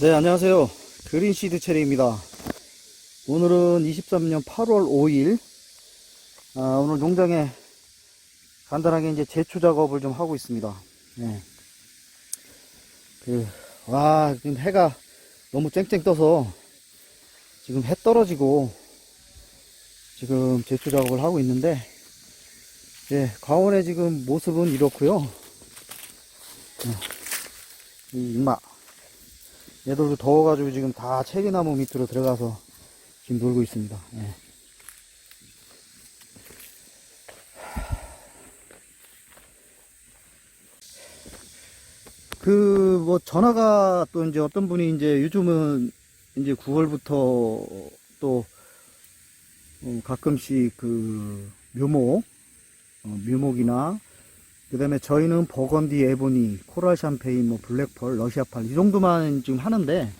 네, 안녕하세요. 그린시드 체리입니다. 오늘은 23년 8월 5일, 아, 오늘 농장에 간단하게 이제 제초 작업을 좀 하고 있습니다. 네. 그, 와, 지금 해가 너무 쨍쨍 떠서 지금 해 떨어지고 지금 제초 작업을 하고 있는데, 예, 과원의 지금 모습은 이렇고요 네. 이 임마. 얘들도 더워가지고 지금 다 체리나무 밑으로 들어가서 지금 놀고 있습니다. 예. 그뭐 전화가 또 이제 어떤 분이 이제 요즘은 이제 9월부터 또 어, 가끔씩 그 묘목 어, 묘목이나 그 다음에 저희는 버건디, 에보니, 코랄 샴페인, 뭐 블랙펄, 러시아팔 이 정도만 지금 하는데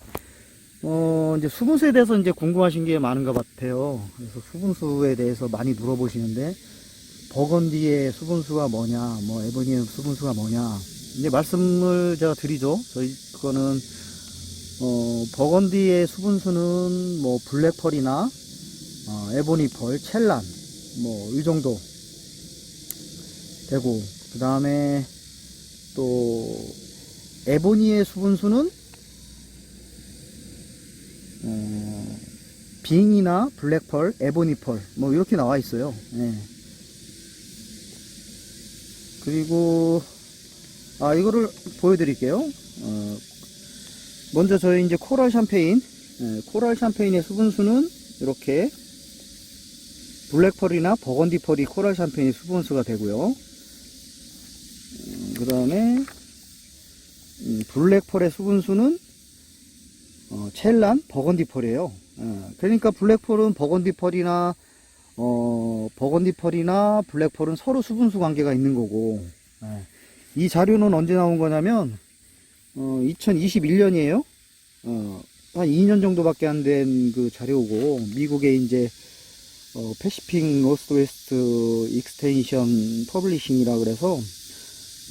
어 이제 수분수에 대해서 이제 궁금하신 게 많은 것 같아요. 그래서 수분수에 대해서 많이 물어보시는데 버건디의 수분수가 뭐냐, 뭐 에보니의 수분수가 뭐냐 이제 말씀을 제가 드리죠. 저희 그거는 어 버건디의 수분수는 뭐 블랙펄이나 어, 에보니펄, 첼란 뭐 이 정도 되고 그 다음에 또 에보니의 수분수는 어, 빙이나 블랙펄, 에보니펄 뭐 이렇게 나와 있어요. 예. 그리고 아 이거를 보여드릴게요. 어, 먼저 저희 이제 코랄 샴페인, 예, 코랄 샴페인의 수분수는 이렇게 블랙펄이나 버건디펄이 코랄 샴페인의 수분수가 되고요. 그 다음에 음, 블랙펄의 수분수는 어, 첼란 버건디펄이에요. 어, 그러니까 블랙펄은 버건디펄이나 어, 버건디펄이나 블랙펄은 서로 수분수 관계가 있는 거고 예. 이 자료는 언제 나온 거냐면 어, 2021년이에요. 어, 한 2년 정도밖에 안 된 그 자료고 미국의 이제 어, 패시픽 노스웨스트 익스텐션 퍼블리싱이라 그래서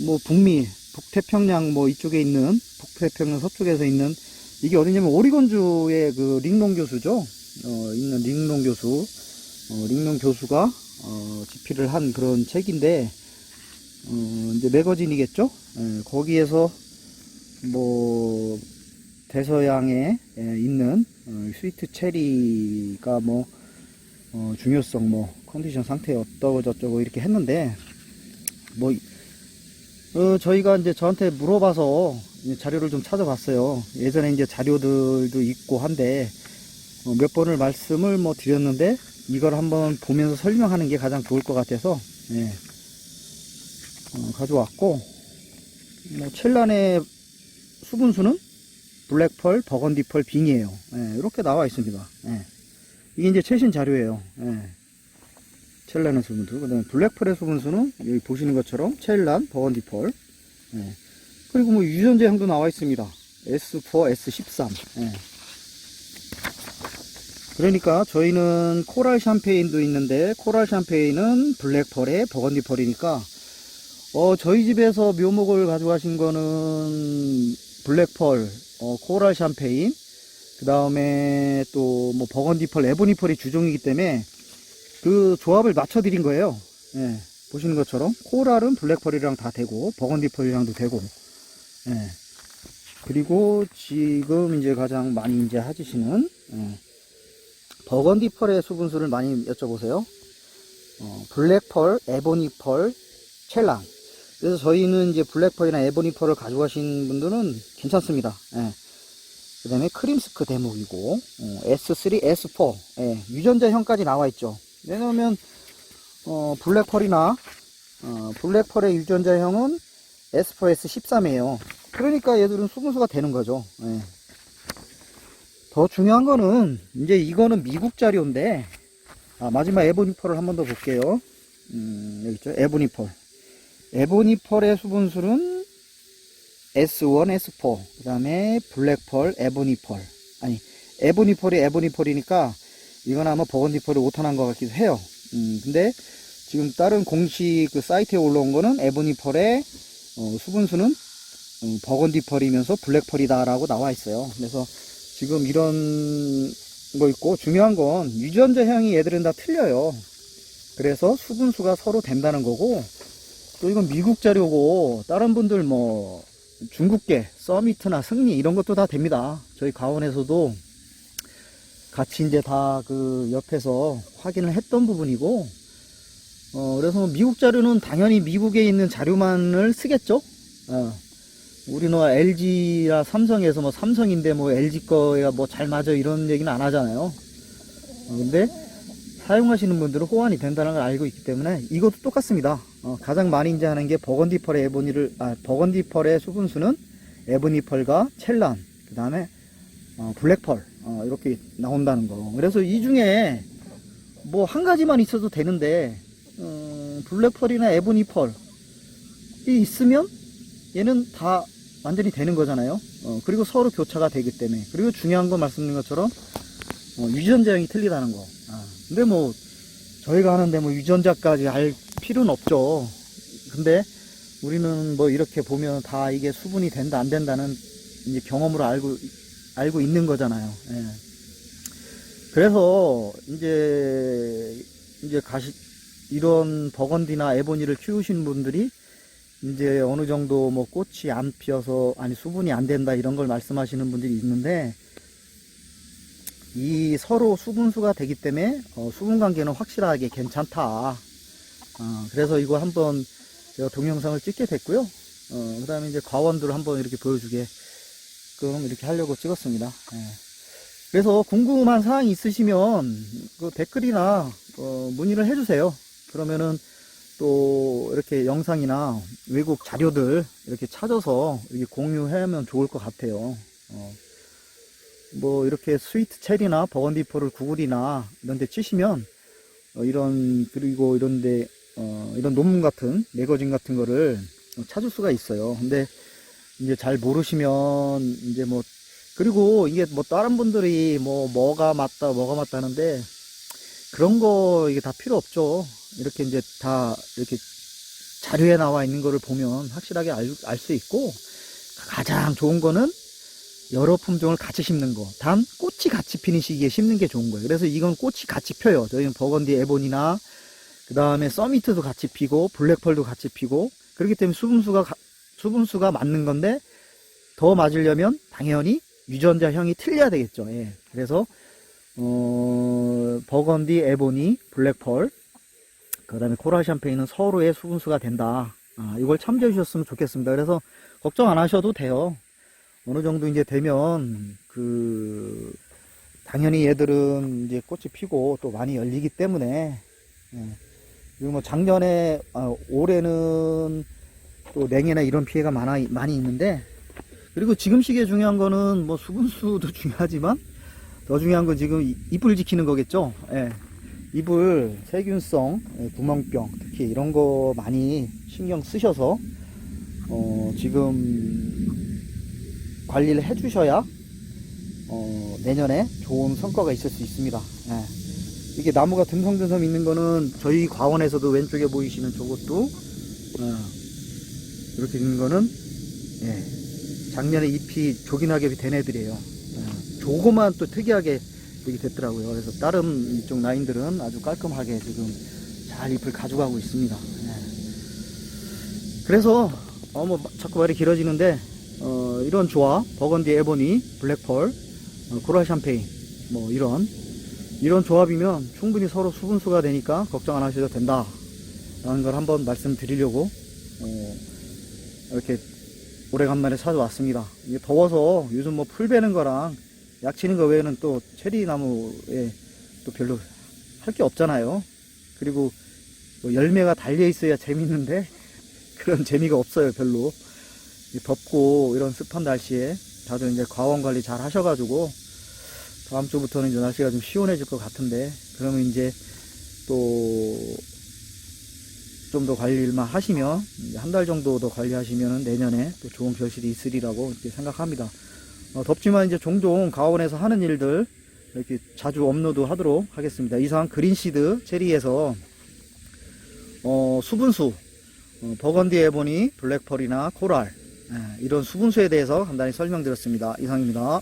뭐 북미, 북태평양 뭐 이쪽에 있는 북태평양 서쪽에서 있는 이게 어디냐면 오리건주의 그 링농 교수죠. 어, 있는 링농 교수, 어, 링농 교수가 어, 집필을 한 그런 책인데 어, 이제 매거진이겠죠. 예, 거기에서 뭐 대서양에 예, 있는 어, 스위트 체리가 뭐 어, 중요성 뭐 컨디션 상태 어떠고 저쩌고 이렇게 했는데 뭐 어, 저희가 이제 저한테 물어봐서 자료를 좀 찾아봤어요. 예전에 이제 자료들도 있고 한데 어, 몇 번을 말씀을 뭐 드렸는데 이걸 한번 보면서 설명하는 게 가장 좋을 것 같아서 예, 어, 가져왔고 뭐 첼란의 수분수는 블랙펄, 버건디펄, 빙이에요. 예, 이렇게 나와 있습니다. 예. 이게 이제 최신 자료예요. 예. 첼란의 수분수, 그 다음에 블랙펄의 수분수는 여기 보시는 것처럼 첼란, 버건디펄, 예. 그리고 뭐 유전자 향도 나와 있습니다. S4, S13. 예. 그러니까 저희는 코랄 샴페인도 있는데 코랄 샴페인은 블랙펄에 버건디펄이니까 어 저희 집에서 묘목을 가져가신 거는 블랙펄, 어, 코랄 샴페인, 그 다음에 또 뭐 버건디펄, 에보니펄이 주종이기 때문에 그 조합을 맞춰 드린 거예요. 예, 보시는 것처럼 코랄은 블랙펄이랑 다 되고 버건디펄이랑도 되고 예. 그리고 지금 이제 가장 많이 이제 하시는 예. 버건디펄의 수분수를 많이 여쭤보세요. 어, 블랙펄, 에보니펄, 첼랑. 그래서 저희는 이제 블랙펄이나 에보니펄을 가져가신 분들은 괜찮습니다. 예. 그 다음에 크림스크 대목이고 어, S3, S4 예, 유전자형까지 나와 있죠. 왜냐면 어, 블랙펄이나 어, 블랙펄의 유전자형은 S4S 13이에요. 그러니까 얘들은 수분수가 되는 거죠. 예. 더 중요한 거는 이제 이거는 미국 자료인데 아, 마지막 에보니펄을 한 번 더 볼게요. 음, 여기 있죠. 에보니펄. 에보니펄의 수분수는 S1, S4. 그 다음에 블랙펄, 에보니펄. 아니, 에보니펄이 에보니펄이니까 이건 아마 버건디펄이 오타난 것 같기도 해요. 음, 근데 지금 다른 공식 그 사이트에 올라온 거는 에보니펄의 어, 수분수는 음, 버건디 펄이면서 블랙 펄이다라고 나와 있어요. 그래서 지금 이런 거 있고 중요한 건 유전자 향이 얘들은 다 틀려요. 그래서 수분수가 서로 된다는 거고 또 이건 미국 자료고 다른 분들 뭐 중국계 서미트나 승리 이런 것도 다 됩니다. 저희 가원에서도 같이 이제 다 그 옆에서 확인을 했던 부분이고 어 그래서 미국 자료는 당연히 미국에 있는 자료만을 쓰겠죠. 어. 우리는 LG나 삼성에서 뭐 삼성인데 뭐 LG 거야 뭐잘 맞아 이런 얘기는 안 하잖아요. 어, 근데 사용하시는 분들은 호환이 된다는 걸 알고 있기 때문에 이것도 똑같습니다. 어, 가장 많이 이제 하는 게 버건디 펄의 에보니를 아 버건디 펄의 수분수는 에보니 펄과 첼란 그 다음에 어, 블랙 펄 어, 이렇게 나온다는 거. 그래서 이 중에 뭐 한 가지만 있어도 되는데 어, 블랙 펄이나 에보니 펄이 있으면 얘는 다 완전히 되는 거잖아요. 어, 그리고 서로 교차가 되기 때문에. 그리고 중요한 건 말씀드린 것처럼, 어, 유전자형이 틀리다는 거. 아, 근데 뭐, 저희가 하는데 뭐 유전자까지 알 필요는 없죠. 근데 우리는 뭐 이렇게 보면 다 이게 수분이 된다, 안 된다는 이제 경험으로 알고, 알고 있는 거잖아요. 예. 그래서 이제, 이제 가시, 이런 버건디나 에보니를 키우시는 분들이 이제 어느 정도 뭐 꽃이 안 피어서 아니 수분이 안 된다 이런 걸 말씀하시는 분들이 있는데 이 서로 수분수가 되기 때문에 어, 수분 관계는 확실하게 괜찮다. 어, 그래서 이거 한번 제가 동영상을 찍게 됐고요. 어, 그 다음에 이제 과원들을 한번 이렇게 보여주게 끔 이렇게 하려고 찍었습니다. 예. 그래서 궁금한 사항이 있으시면 그 댓글이나 어, 문의를 해주세요. 그러면은 또 이렇게 영상이나 외국 자료들 이렇게 찾아서 이렇게 공유하면 좋을 것 같아요. 어, 뭐 이렇게 스위트 체리나 버건디포를 구글이나 이런 데 치시면 어, 이런 그리고 이런데 어, 이런 논문 같은 매거진 같은 거를 찾을 수가 있어요. 근데 이제 잘 모르시면 이제 뭐 그리고 이게 뭐 다른 분들이 뭐 뭐가 맞다 뭐가 맞다는데 그런 거 이게 다 필요 없죠. 이렇게 이제 다 이렇게 자료에 나와 있는 거를 보면 확실하게 알수 있고 가장 좋은 거는 여러 품종을 같이 심는 거. 단 꽃이 같이 피는 시기에 심는 게 좋은 거예요. 그래서 이건 꽃이 같이 펴요. 저희는 버건디 에본이나 그 다음에 서미트도 같이 피고 블랙펄도 같이 피고 그렇기 때문에 수분수가 가- 수분수가 맞는 건데 더 맞으려면 당연히 유전자형이 틀려야 되겠죠. 예. 그래서 어, 버건디, 에보니, 블랙펄, 그 다음에 코랄 샴페인은 서로의 수분수가 된다. 아, 이걸 참조해 주셨으면 좋겠습니다. 그래서 걱정 안 하셔도 돼요. 어느 정도 이제 되면, 그, 당연히 얘들은 이제 꽃이 피고 또 많이 열리기 때문에, 예. 그리고 뭐 작년에, 아, 올해는 또 냉해나 이런 피해가 많아, 많이 있는데, 그리고 지금 시기에 중요한 거는 뭐 수분수도 중요하지만, 더 중요한 건 지금 이- 잎을 지키는 거겠죠. 예. 잎을 세균성, 예, 구멍병 특히 이런 거 많이 신경 쓰셔서 어, 지금 관리를 해주셔야 어, 내년에 좋은 성과가 있을 수 있습니다. 예. 이게 나무가 듬성듬성 있는 거는 저희 과원에서도 왼쪽에 보이시는 저것도 어, 이렇게 있는 거는 예, 작년에 잎이 조기낙엽이 된 애들이에요. 예. 조그만 또 특이하게 이렇게 됐더라고요. 그래서 다른 이쪽 라인들은 아주 깔끔하게 지금 잘 잎을 가져가고 있습니다. 예. 그래서 어뭐 자꾸 말이 길어지는데 어 이런 조합 버건디 에보니 블랙펄 어, 코랄 샴페인 뭐 이런 이런 조합이면 충분히 서로 수분수가 되니까 걱정 안 하셔도 된다 라는 걸 한번 말씀드리려고 어, 이렇게 오래간만에 찾아왔습니다. 이게 더워서 요즘 뭐 풀 베는 거랑 약 치는 거 외에는 또 체리 나무에 또 별로 할 게 없잖아요. 그리고 뭐 열매가 달려 있어야 재밌는데 그런 재미가 없어요, 별로. 이 덥고 이런 습한 날씨에 다들 이제 과원 관리 잘 하셔가지고 다음 주부터는 이제 날씨가 좀 시원해질 것 같은데 그러면 이제 또 좀 더 관리만 하시면 한 달 정도 더 관리하시면 내년에 또 좋은 결실이 있으리라고 이렇게 생각합니다. 어, 덥지만 이제 종종 가온에서 하는 일들 이렇게 자주 업로드 하도록 하겠습니다. 이상 그린시드 체리에서 어, 수분수 어, 버건디 에보니 블랙펄이나 코랄 예, 이런 수분수에 대해서 간단히 설명드렸습니다. 이상입니다.